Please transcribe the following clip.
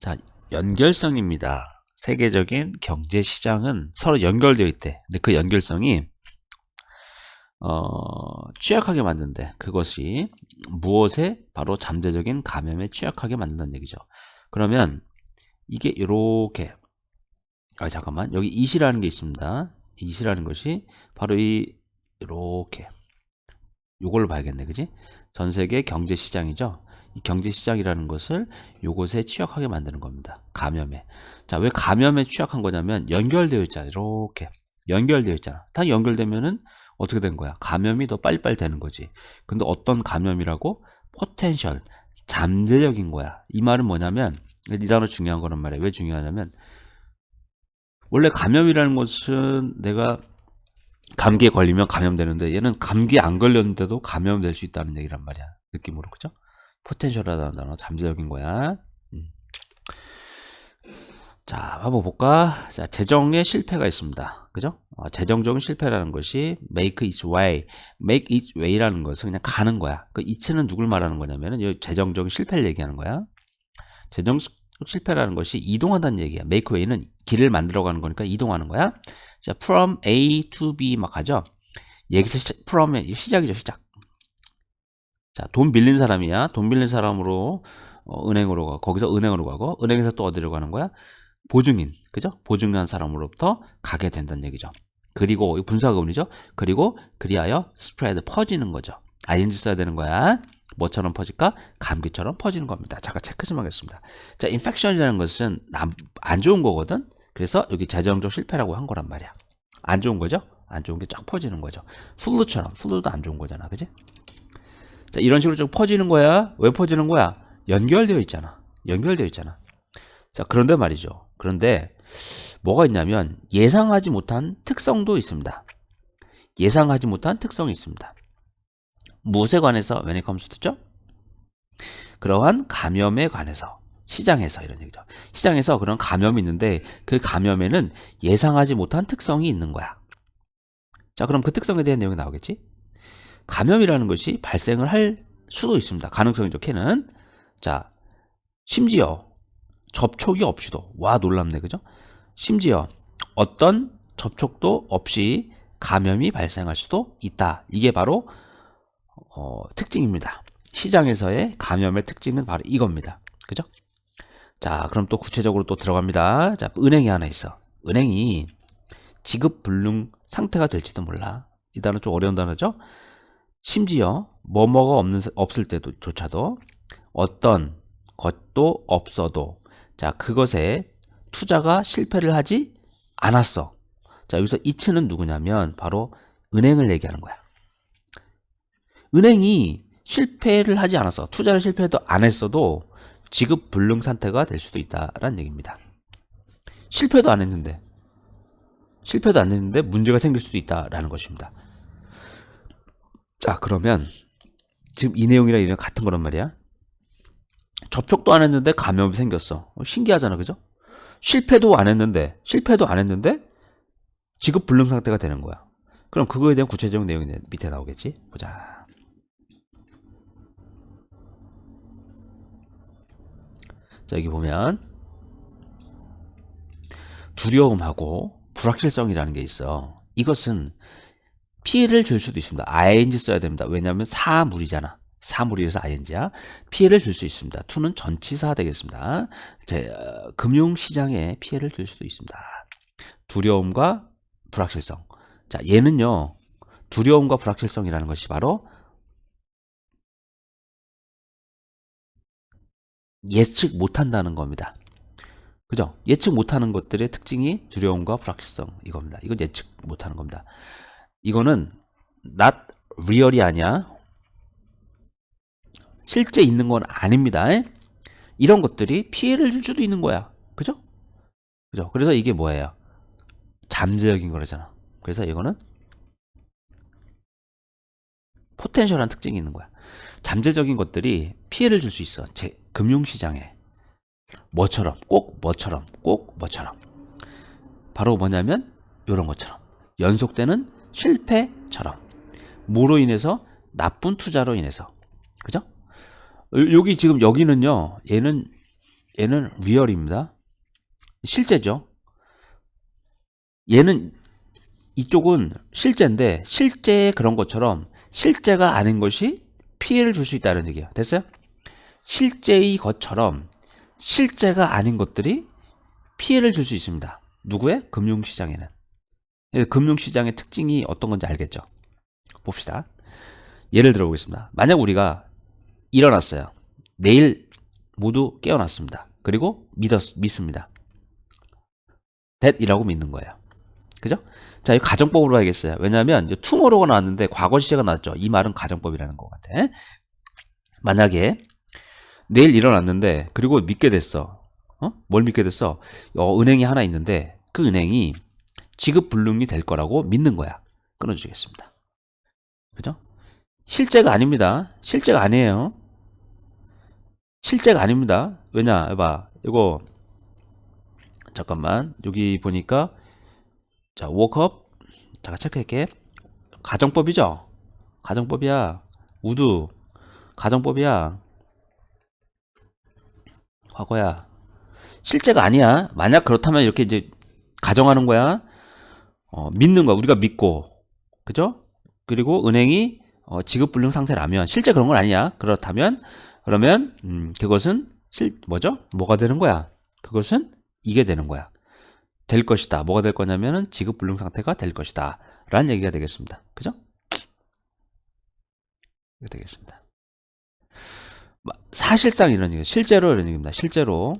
자, 연결성입니다. 세계적인 경제 시장은 서로 연결되어 있대. 근데 그 연결성이 어, 취약하게 만든대. 그것이 무엇에 바로 잠재적인 감염에 취약하게 만든다는 얘기죠. 그러면 이게 이렇게 아 잠깐만 여기 이시라는 게 있습니다. 이시라는 것이 바로 이 이렇게 요걸로 봐야겠네, 그지? 전 세계 경제 시장이죠. 이 경제 시장이라는 것을 요것에 취약하게 만드는 겁니다. 감염에. 자, 왜 감염에 취약한 거냐면 연결되어 있잖아. 이렇게 연결되어 있잖아. 다 연결되면은 어떻게 된 거야? 감염이 더 빨리빨리 되는 거지. 근데 어떤 감염이라고? 포텐셜, 잠재적인 거야. 이 말은 뭐냐면 이 단어 중요한 거란 말이야. 왜 중요하냐면 원래 감염이라는 것은 내가 감기에 걸리면 감염되는데 얘는 감기에 안 걸렸는데도 감염될 수 있다는 얘기란 말이야. 느낌으로 그죠? 포텐셜이라는 단어 잠재적인 거야. 음. 자, 한번 볼까? 자, 재정에 실패가 있습니다. 그죠? 어, 재정적인 실패라는 것이 make its way, make its way라는 것은 그냥 가는 거야. 그 it는 누굴 말하는 거냐면은 이 재정적인 실패를 얘기하는 거야. 재정 실패라는 것이 이동한다는 얘기야. make way는 길을 만들어 가는 거니까 이동하는 거야. 자, from A to B 막 하죠. 여기서 시작, from의 시작이죠, 시작. 자, 돈 빌린 사람이야. 돈 빌린 사람으로 어, 은행으로 가. 거기서 은행으로 가고 은행에서 또 어디로 가는 거야? 보증인, 그죠? 보증한 사람으로부터 가게 된다는 얘기죠. 그리고 이 분사구문이죠. 그리고 그리하여 스프레드 퍼지는 거죠. ing 써야 되는 거야. 뭐처럼 퍼질까? 감기처럼 퍼지는 겁니다. 잠깐 체크 좀 하겠습니다. 자, 인펙션이라는 것은 남- 안 좋은 거거든. 그래서 여기 재정적 실패라고 한 거란 말이야. 안 좋은 거죠? 안 좋은 게 쫙 퍼지는 거죠. 플루처럼 플루도 안 좋은 거잖아, 그지? 자, 이런 식으로 쭉 퍼지는 거야. 왜 퍼지는 거야? 연결되어 있잖아. 연결되어 있잖아. 자, 그런데 말이죠. 그런데 뭐가 있냐면 예상하지 못한 특성도 있습니다. 예상하지 못한 특성이 있습니다. 무엇에 관해서 when it comes to죠? 그러한 감염에 관해서 시장에서 이런 얘기죠. 시장에서 그런 감염이 있는데 그 감염에는 예상하지 못한 특성이 있는 거야. 자, 그럼 그 특성에 대한 내용이 나오겠지? 감염이라는 것이 발생을 할 수도 있습니다. 가능성이 좋게는. 자, 심지어 접촉이 없이도 와 놀랍네 그죠? 심지어 어떤 접촉도 없이 감염이 발생할 수도 있다. 이게 바로 어, 특징입니다. 시장에서의 감염의 특징은 바로 이겁니다. 그죠? 자, 그럼 또 구체적으로 또 들어갑니다. 자, 은행이 하나 있어. 은행이 지급 불능 상태가 될지도 몰라. 이 단어 좀 어려운 단어죠? 심지어 뭐뭐가 없는 없을 때도 조차도 어떤 것도 없어도 자 그것에 투자가 실패를 하지 않았어. 자 여기서 이츠는 누구냐면 바로 은행을 얘기하는 거야. 은행이 실패를 하지 않았어. 투자를 실패도 안 했어도 지급 불능 상태가 될 수도 있다라는 얘기입니다. 실패도 안 했는데 실패도 안 했는데 문제가 생길 수도 있다라는 것입니다. 자 그러면 지금 이 내용이랑 이랑 같은 거란 말이야. 접촉도 안 했는데 감염이 생겼어. 어, 신기하잖아, 그죠? 실패도 안 했는데, 실패도 안 했는데, 지급 불능 상태가 되는 거야. 그럼 그거에 대한 구체적인 내용이 밑에 나오겠지? 보자. 자, 여기 보면, 두려움하고 불확실성이라는 게 있어. 이것은 피해를 줄 수도 있습니다. ing 써야 됩니다. 왜냐하면 사물이잖아. 사물이라서 ing야. 피해를 줄 수 있습니다. to는 전치사 되겠습니다. 제, 어, 금융시장에 피해를 줄 수도 있습니다. 두려움과 불확실성. 자, 얘는요. 두려움과 불확실성이라는 것이 바로 예측 못한다는 겁니다. 그죠? 예측 못하는 것들의 특징이 두려움과 불확실성 이겁니다. 이건 예측 못하는 겁니다. 이거는 not real이 아니야. 실제 있는 건 아닙니다. 이런 것들이 피해를 줄 수도 있는 거야. 그죠? 그죠? 그래서 이게 뭐예요? 잠재적인 거라잖아. 그래서 이거는 포텐셜한 특징이 있는 거야. 잠재적인 것들이 피해를 줄 수 있어. 제 금융시장에. 뭐처럼, 꼭 뭐처럼, 꼭 뭐처럼. 바로 뭐냐면, 이런 것처럼. 연속되는 실패처럼. 뭐로 인해서? 나쁜 투자로 인해서. 그죠? 요- 여기 지금 여기는요, 얘는 얘는 리얼입니다. 실제죠. 얘는 이쪽은 실제인데 실제 그런 것처럼 실제가 아닌 것이 피해를 줄 수 있다는 얘기예요. 됐어요? 실제의 것처럼 실제가 아닌 것들이 피해를 줄 수 있습니다. 누구의? 금융시장에는. 예, 금융시장의 특징이 어떤 건지 알겠죠? 봅시다. 예를 들어 보겠습니다. 만약 우리가 일어났어요. 내일 모두 깨어났습니다. 그리고 믿었, 믿습니다. that이라고 믿는 거예요. 그죠? 자, 이 가정법으로 봐야겠어요. 왜냐하면 투모로가 나왔는데 과거 시제가 나왔죠. 이 말은 가정법이라는 것 같아. 만약에 내일 일어났는데 그리고 믿게 됐어. 어? 뭘 믿게 됐어? 어, 은행이 하나 있는데 그 은행이 지급 불능이 될 거라고 믿는 거야. 끊어주겠습니다. 그죠? 실제가 아닙니다. 실제가 아니에요. 실제가 아닙니다. 왜냐? 해봐. 이거 잠깐만 여기 보니까 자 워크업 잠깐 체크할게. 가정법이죠? 가정법이야. 우드 가정법이야. 과거야. 실제가 아니야. 만약 그렇다면 이렇게 이제 가정하는 거야. 어, 믿는 거야. 우리가 믿고. 그죠? 그리고 은행이 어, 지급 불능 상태라면 실제 그런 건 아니야. 그렇다면 그러면 음, 그것은 실 뭐죠? 뭐가 되는 거야? 그것은 이게 되는 거야. 될 것이다. 뭐가 될 거냐면은 지급 불능 상태가 될 것이다. 라는 얘기가 되겠습니다. 그죠? 되겠습니다. 마- 사실상 이런 얘기, 실제로 이런 얘기입니다. 실제로